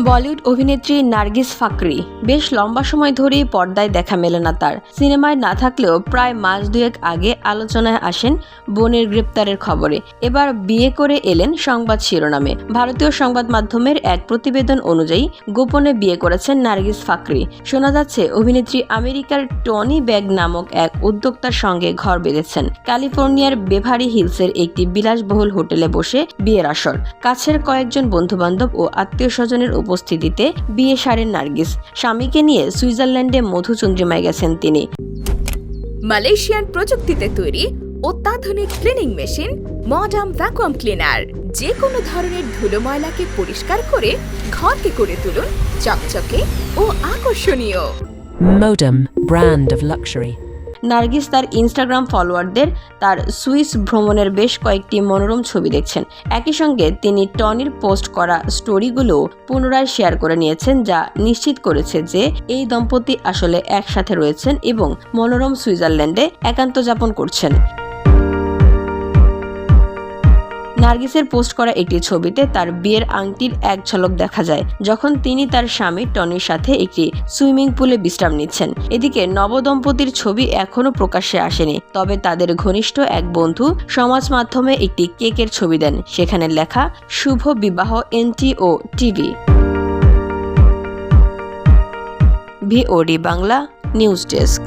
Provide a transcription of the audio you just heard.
বলিউড অভিনেত্রী নার্গিস ফাকরি। বেশ লম্বা সময় ধরেই পর্দায় দেখা মেলে না তার। সিনেমায় না থাকলেও প্রায় মাস দুয়েক আগে আলোচনায় আসেন বোনের গ্রেপ্তারের খবরে। এবার বিয়ে করে এলেন সংবাদ শিরোনামে। ভারতীয় সংবাদ মাধ্যমের এক প্রতিবেদন অনুযায়ী গোপনে বিয়ে করেছেন নার্গিস ফাকরি। শোনা যাচ্ছে, অভিনেত্রী আমেরিকার টনি ব্যাগ নামক এক উদ্যোক্তার সঙ্গে ঘর বেঁধেছেন। ক্যালিফোর্নিয়ার বেভারি হিলসের একটি বিলাসবহুল হোটেলে বসে বিয়ের আসর। কাছের কয়েকজন বন্ধুবান্ধব ও আত্মীয় স্বজনের উপস্থিতিতে বিয়ে সারেন নার্গিস। স্বামীকে নিয়ে সুইজারল্যান্ডে মধুচন্দ্রিমায় গেছেন তিনি। মালয়েশিয়ান প্রযুক্তিতে তৈরি অত্যাধুনিক cleaning machine modern vacuum cleaner যে কোনো ধরনের ধুলো ময়লাকে পরিষ্কার করে ঘরকে করে তুলুন চকচকে ও আকর্ষণীয়। Modem, brand of luxury. Nargis তার ইনস্টাগ্রাম ফলোয়ারদের তার সুইস ভ্রমণের বেশ কয়েকটি মনোরম ছবি দেখছেন। একই সঙ্গে তিনি টনির পোস্ট করা স্টোরিগুলো পুনরায় শেয়ার করে নিয়েছেন, যা নিশ্চিত করেছে যে এই দম্পতি আসলে একসাথে রয়েছেন এবং মনোরম সুইজারল্যান্ডে একান্ত যাপন করছেন। নার্গিসের পোস্ট করা একটি ছবিতে তার বিয়ের আংটির এক ঝলক দেখা যায়, যখন তিনি তার স্বামী টনির সাথে একটি সুইমিং পুলে বিশ্রাম নিচ্ছেন। এদিকে নবদম্পতির ছবি এখনও প্রকাশ্যে আসেনি, তবে তাদের ঘনিষ্ঠ এক বন্ধু সমাজ মাধ্যমে একটি কেকের ছবি দেন, সেখানে লেখা, শুভ বিবাহ এনটি ও TV. VOD Bangla news desk.